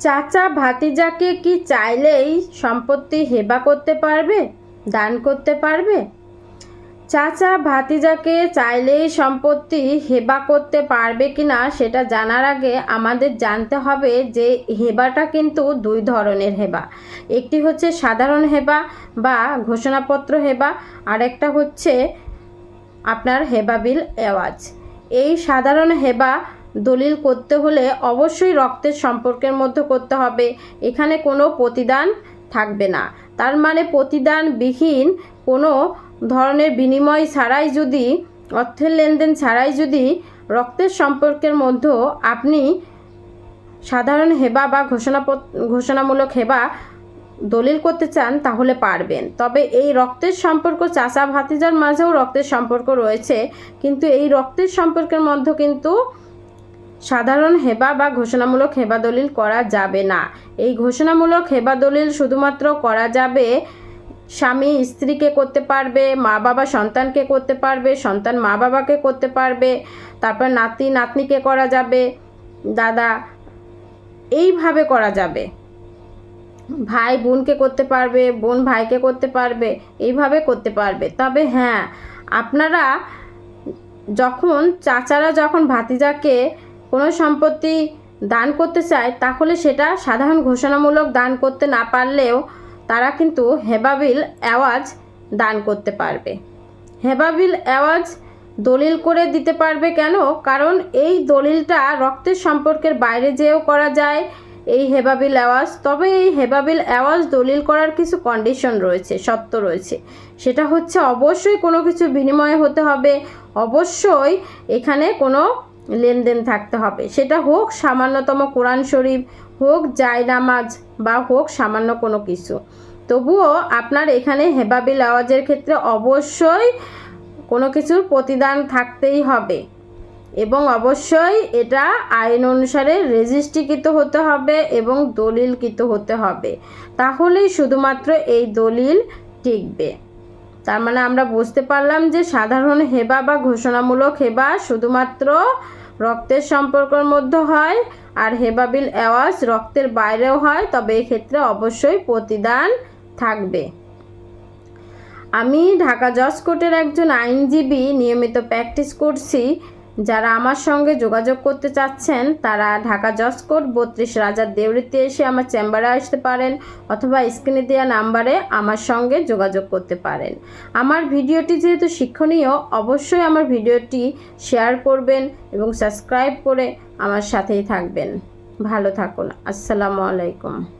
চাচা ভাতিজাকে কি চাইলেই সম্পত্তি হেবা করতে পারবে, দান করতে পারবে? চাচা ভাতিজাকে চাইলেই সম্পত্তি হেবা করতে পারবে কি না সেটা জানার আগে আমাদের জানতে হবে যে হেবাটা কিন্তু দুই ধরনের হেবা। একটি হচ্ছে সাধারণ হেবা বা ঘোষণাপত্র হেবা আর একটা হচ্ছে আপনার হেবাবিল এওয়াজ। এই সাধারণ হেবা দলিল করতে হলে অবশ্যই রক্তের সম্পর্কের মধ্যে করতে হবে। এখানে কোনো প্রতিদান থাকবে না। তার মানে প্রতিদানবিহীন কোনো ধরনের বিনিময় ছাড়াই যদি, অর্থের লেনদেন ছাড়াই যদি রক্তের সম্পর্কের মধ্যেও আপনি সাধারণ হেবা বা ঘোষণাপত, ঘোষণামূলক হেবা দলিল করতে চান, তাহলে পারবেন। তবে এই রক্তের সম্পর্ক চাচা ভাতিজার মাঝেও রক্তের সম্পর্ক রয়েছে, কিন্তু এই রক্তের সম্পর্কের মধ্যে কিন্তু সাধারণ হেবা বা ঘোষণামূলক হেবা দলিল করা যাবে না। এই ঘোষণামূলক হেবা দলিল শুধুমাত্র করা যাবে স্বামী স্ত্রীকে করতে পারবে, মা বাবা সন্তানকে করতে পারবে, সন্তান মা বাবাকে করতে পারবে, তারপর নাতি নাতনিকে করা যাবে, দাদা এইভাবে করা যাবে। ভাই বোনকে করতে পারবে, বোন ভাইকে করতে পারবে, এইভাবে করতে পারবে। তবে হ্যাঁ আপনারা যখন, চাচারা যখন ভাতিজাকে কোনো সম্পত্তি দান করতে চায়, তাহলে সেটা সাধারণ ঘোষণামূলক দান করতে না পারলেও তারা কিন্তু হেবাবিল অ্যাওয়াজ দান করতে পারবে। হেবাবিল অ্যাওয়াজ দলিল করে দিতে পারবে কেন? কারণ এই দলিলটা রক্তের সম্পর্কের বাইরে যেও করা যায় এই হেবাবিল আওয়াজ তবে এই হেবাবিল অ্যাওয়াজ দলিল করার কিছু কন্ডিশন রয়েছে সত্য রয়েছে। সেটা হচ্ছে অবশ্যই কোনো কিছু বিনিময়ে হতে হবে। অবশ্যই এখানে কোনো লেনদেন থাকতে হবে। সেটা হোক সামান্যতম কোরআন শরীফ, হোক জায়নামাজ বা হোক সামান্য কোনো কিছু। তবুও আপনার এখানে হেবাবিল আওয়াজের ক্ষেত্রে অবশ্যই কোনো কিছুর প্রতিদান থাকতেই হবে এবং অবশ্যই এটা আইন অনুসারে রেজিস্ট্রিকৃত হতে হবে এবং দলিলকৃত হতে হবে। তাহলেই শুধুমাত্র এই দলিল টিকবে। তার মানে আমরা বুঝতে পারলাম যে সাধারণ হেবা বা ঘোষণামূলক হেবা শুধুমাত্র রক্তের সম্পর্কের মধ্যে হয় আর হেবাবিল অ্যাওয়াজ রক্তের বাইরেও হয়, তবে এক্ষেত্রে অবশ্যই প্রতিদান থাকবে। আমি ঢাকা জজ কোর্টের একজন আইনজীবী নিয়মিত প্র্যাকটিস করছি। যারা আমার সঙ্গে যোগাযোগ করতে চাচ্ছেন, তারা ঢাকা জজ কোর্ট বত্রিশ রাজার দেউরিতে এসে আমার চেম্বারে আসতে পারেন অথবা স্ক্রিনে দেওয়া নাম্বারে আমার সঙ্গে যোগাযোগ করতে পারেন। আমার ভিডিওটি যেহেতু শিক্ষণীয়, অবশ্যই আমার ভিডিওটি শেয়ার করবেন এবং সাবস্ক্রাইব করে আমার সাথেই থাকবেন। ভালো থাকুন। আসসালামু আলাইকুম।